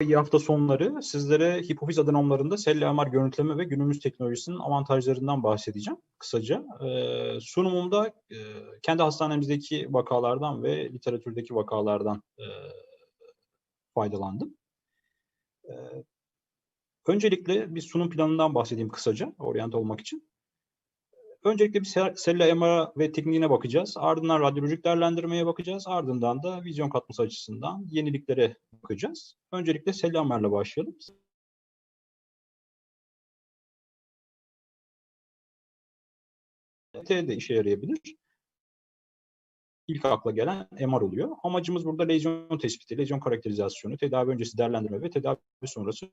iyi hafta sonları sizlere hipofiz adenomlarında sel MR görüntüleme ve günümüz teknolojisinin avantajlarından bahsedeceğim kısaca. Ee, sunumumda e, kendi hastanemizdeki vakalardan ve literatürdeki vakalardan e, faydalandım. E, öncelikle bir sunum planından bahsedeyim kısaca, oryant olmak için. Öncelikle bir Sella MR ve tekniğine bakacağız. Ardından radyolojik değerlendirmeye bakacağız. Ardından da vizyon katması açısından yeniliklere bakacağız. Öncelikle Sella MR'la başlayalım. T de işe yarayabilir. İlk akla gelen MR oluyor. Amacımız burada lezyon tespiti, lezyon karakterizasyonu, tedavi öncesi değerlendirme ve tedavi sonrası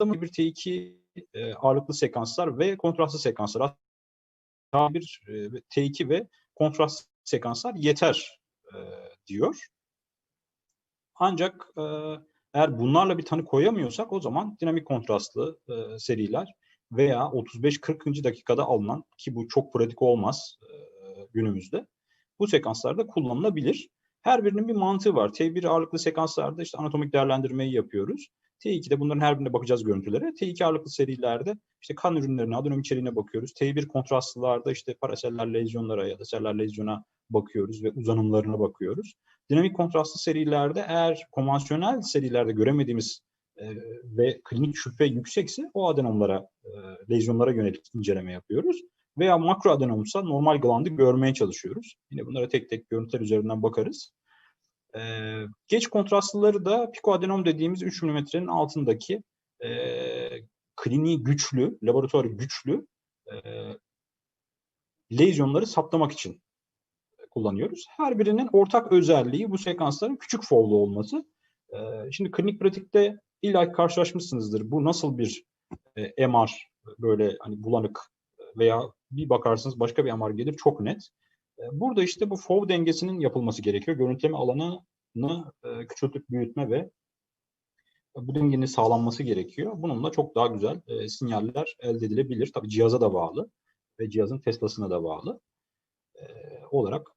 bir T2 e, ağırlıklı sekanslar ve kontrastlı sekanslar. Bir e, T2 ve kontrast sekanslar yeter e, diyor. Ancak e, eğer bunlarla bir tanı koyamıyorsak o zaman dinamik kontrastlı e, seriler veya 35-40. dakikada alınan ki bu çok pratik olmaz e, günümüzde bu sekanslarda kullanılabilir. Her birinin bir mantığı var. T1 ağırlıklı sekanslarda işte anatomik değerlendirmeyi yapıyoruz. T2'de bunların her birine bakacağız görüntülere. T2 ağırlıklı serilerde işte kan ürünlerine, adenom içeriğine bakıyoruz. T1 kontrastlılarda işte paraseller lezyonlara ya da seller lezyona bakıyoruz ve uzanımlarına bakıyoruz. Dinamik kontrastlı serilerde eğer konvansiyonel serilerde göremediğimiz e, ve klinik şüphe yüksekse o adenomlara, e, lezyonlara yönelik inceleme yapıyoruz. Veya makro adenomsa normal glandı görmeye çalışıyoruz. Yine bunlara tek tek görüntüler üzerinden bakarız. Ee, geç kontrastlıları da pikoadenom dediğimiz 3 milimetrenin altındaki e, kliniği güçlü, laboratuvarı güçlü e, lezyonları saptamak için kullanıyoruz. Her birinin ortak özelliği bu sekansların küçük fovlu olması. E, şimdi klinik pratikte illa karşılaşmışsınızdır. Bu nasıl bir e, MR böyle hani bulanık veya bir bakarsınız başka bir MR gelir çok net. Burada işte bu FOV dengesinin yapılması gerekiyor. Görüntüleme alanını küçültüp büyütme ve bu dengenin sağlanması gerekiyor. Bununla çok daha güzel sinyaller elde edilebilir. Tabii cihaza da bağlı ve cihazın Tesla'sına da bağlı olarak